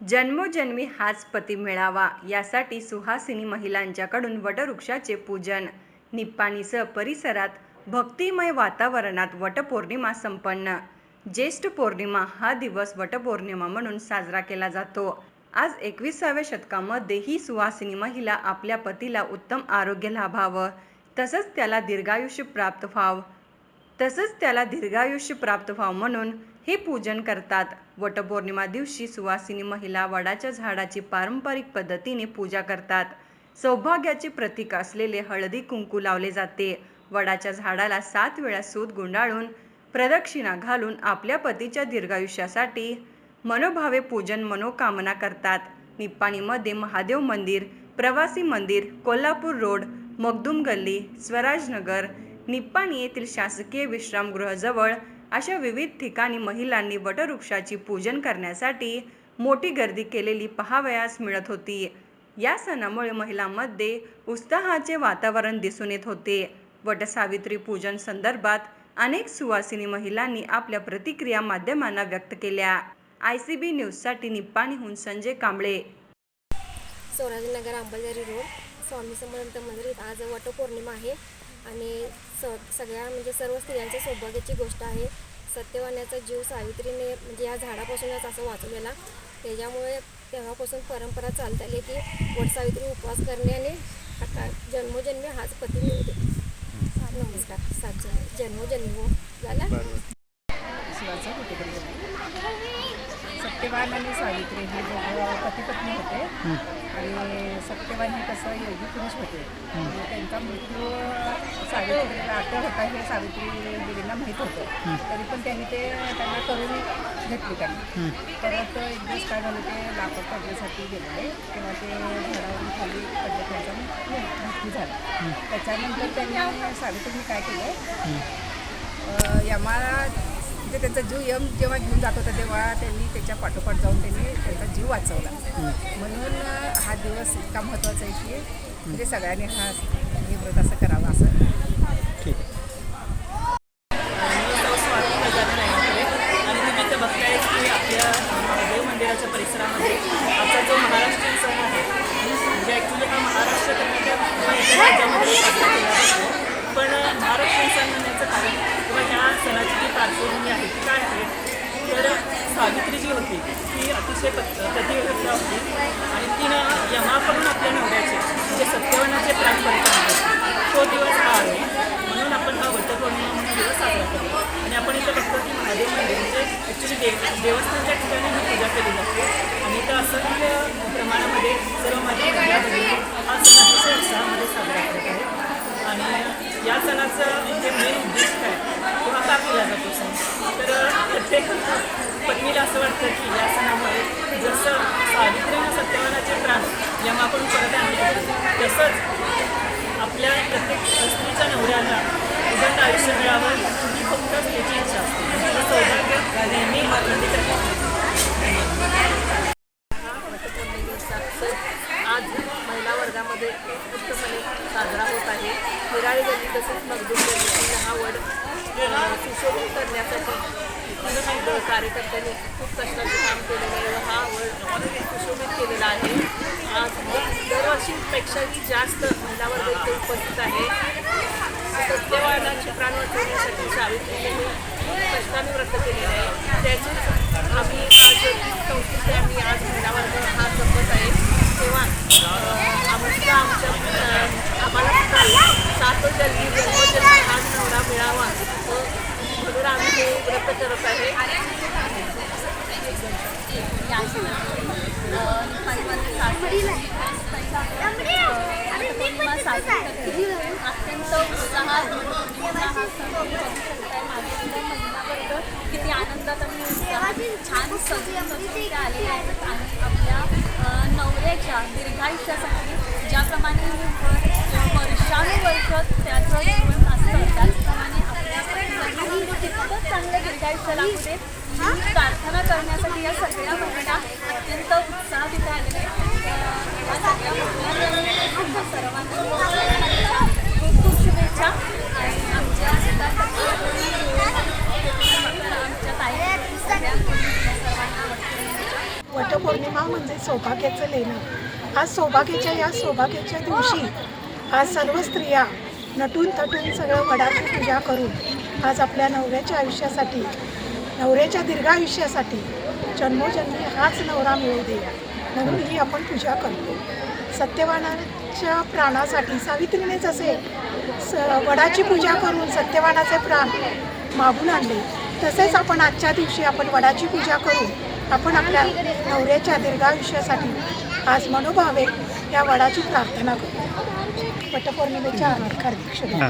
जन्मोजन्मी हाच पती मिळावा यासाठी सुहासिनी महिलांच्याकडून वटवृक्षाचे पूजन निप्पाणीसह परिसरात भक्तिमय वातावरणात वटपौर्णिमा संपन्न. ज्येष्ठ पौर्णिमा हा दिवस वटपौर्णिमा म्हणून साजरा केला जातो. आज एकविसाव्या शतकामध्ये ही सुहासिनी महिला आपल्या पतीला उत्तम आरोग्य लाभावं तसंच त्याला दीर्घायुष्य प्राप्त व्हावं तसंच त्याला दीर्घायुष्य प्राप्त व्हावं म्हणून हे पूजन करतात. वटपौर्णिमा दिवशी सुवासिनी महिला वडाच्या झाडाची पारंपरिक पद्धतीने पूजा करतात. सौभाग्याचे प्रतीक असलेले हळदी कुंकू लावले जाते. वडाच्या झाडाला सात वेळा सूत गुंडाळून प्रदक्षिणा घालून आपल्या पतीच्या दीर्घायुष्यासाठी मनोभावे पूजन मनोकामना करतात. निप्पाणीमध्ये महादेव मंदिर प्रवासी मंदिर कोल्हापूर रोड मगदूम गल्ली स्वराजनगर निप्पाणी येथील शासकीय विश्रामगृहाजवळ अशा विविध ठिकाणी महिलांनी वटवृक्षाची पूजन करण्यासाठी मोठी गर्दी केलेली पहावयास मिळत होती. या सणामुळे महिलांमध्ये उत्साहाचे वातावरण दिसून येत होते. वटसावित्री पूजन संदर्भात अनेक सुवासिनी महिलांनी आपल्या प्रतिक्रिया माध्यमांना व्यक्त केल्या. आय सी बी न्यूजसाठी निप्पाणीहून संजय कांबळे. सौराजनगर अंबाझरी रोड. स्वामी समर्थ मंदिरात आज वटपौर्णिमा आहे. आणि स सगळ्या म्हणजे सर्व स्त्रियांच्या सौभाग्याची गोष्ट आहे. सत्यवानाचा जीव सावित्रीने म्हणजे या झाडापासूनच असं वाचवलेला त्याच्यामुळे तेव्हापासून परंपरा चालत आली की वटसावित्री उपवास करणे आणि आता जन्मोजन्मी हाच पती मिळते नमस्कार. सात जन्मोजन्मी झाला. सत्यवान आणि सावित्री हे दोघं पती पत्नी होते. आणि सत्यवान हे कसं योगी पुरुष होते. त्यांचा मृत्यू सावित्रीला आता होता हे सावित्री देवींना माहीत होतं. तरी पण त्यांनी ते त्यांना करून घेतली त्यांनी. परत एक दिवस काय झालं ते लाकूड पडण्यासाठी गेलेले. तेव्हा ते झाडावरून खाली पडले त्यांचा मृत्यू झाला. त्याच्यानंतर त्यांनी सावित्रीने काय केलं? यमाला म्हणजे त्यांचा जीव यम जेव्हा घेऊन जात होता तेव्हा त्यांनी त्याच्या पाठोपाठ जाऊन त्यांनी त्यांचा जीव वाचवला. म्हणून हा दिवस इतका महत्त्वाचा आहे की म्हणजे सगळ्यांनी हा हे व्रत असं करावं असं. गजानन आहे आणि तुम्ही इथं बघताय की आपल्या महादेव मंदिराच्या परिसरामध्ये आजचा जो महाराष्ट्रीयन सण आहे म्हणजे ॲक्च्युली हा महाराष्ट्र कर्नाटक किंवा इतर राज्यामध्ये साजरा केला जातो पण महाराष्ट्रीयन सण म्हणण्याचं कारण किंवा ह्या सणाची जी आहे. ती काय आहे? तर सावित्री जी होती. ती अतिशय पत प्रतिव्रता होती. आणि तिनं यमाकडून आपल्या नवऱ्याचे म्हणजे सत्यवानाचे प्राण परित्याग केले. तो दिवस हा आहे म्हणून आपण हा वटपौर्णिमा म्हणून दिवस साजरा करतो आणि आपण इथं बघतो की महादेव मंदिर म्हणजे ॲक्च्युली देव देवस्थानच्या ठिकाणी ही पूजा केली जाते आणि इथं असंख्य प्रमाणामध्ये सर्व माझ्या महिला भगिनी हा सण अतिशय उत्साहामध्ये साजरा करत आहेत आणि या सणाचं म्हणजे मेन उद्देश काय किंवा का केला जातो सण तर प्रत्येक पत्नीला असं वाटतं की या सणामुळे जसं सावित्रीनं सत्यवानाचे प्राण यमाकडून परत आणले तसंच आपल्या प्रत्येक स्त्रीच्या नवऱ्याला उदंड आयुष्य मिळावं ही फक्त त्याची इच्छा असते. सौभाग्य नेहमी अखंडित राहते हा वटपौर्णिमेचा सण आज महिला वर्गामध्ये उत्कृष्टपणे साजरा होत आहे हिराळी गल्ली तसेच मगदूम गल्लीतील हा वड अ, सुशोभित करण्यासाठी विविध कार्यकर्त्यांनी खूप कष्टाचे काम केलेलं आहे. व हा वड सुशोभित केलेला आहे. आज दरवर्षीपेक्षाही जास्त महिला वर्ग इथे उपस्थित आहे. सत्यवादाची प्राण वाचवण्यासाठी सावित्रीने खूप कष्टाने व्रत केलेलं आहे. त्याचेच आम्ही आज संस्कृती आम्ही आज महिला वर्ग हा जपत आहे तेव्हा अं, आमच्या आमच्या अं, आम्हाला सुद्धा सात जन्मी जन्मोजन्मी हाच नवरा मिळावा व म्हणून आम्ही हे करत आहे अत्यंत उत्साहात हा सण किती आनंदात आणि छान सजून ते आलेले आहेत आणि आपल्या अ, नवऱ्याच्या दीर्घायुष्यासाठी ज्याप्रमाणे अ, वर्षानुवर्ष त्याचं सॅनिटाईज लागू प्रार्थना करण्यासाठी या सगळ्या महिला अत्यंत उत्साह तिथे आलेले सर्वांना खूप खूप शुभेच्छा. आणि आमच्या आमच्या ताई वटपौर्णिमा म्हणजे सौभाग्याचं लेणं. आज सौभाग्याच्या या सौभाग्याच्या दिवशी आज सर्व स्त्रिया नटून थटून सगळं वडाची पूजा करून आज आपल्या नवऱ्याच्या आयुष्यासाठी नवऱ्याच्या दीर्घायुष्यासाठी जन्मोजन्मी हाच नवरा मिळू दे. म्हणून ही आपण पूजा करतो. सत्यवानाच्या प्राणासाठी सावित्रीने जसे स वडाची पूजा करून सत्यवानाचे प्राण मागून आणले तसेच आपण आजच्या दिवशी आपण वडाची पूजा करून आपण आपल्या नवऱ्याच्या दीर्घायुष्यासाठी आज मनोभावे या वडाची प्रार्थना करतो. पटपौर्णिमेच्या हार्दिक शुभेच्छा.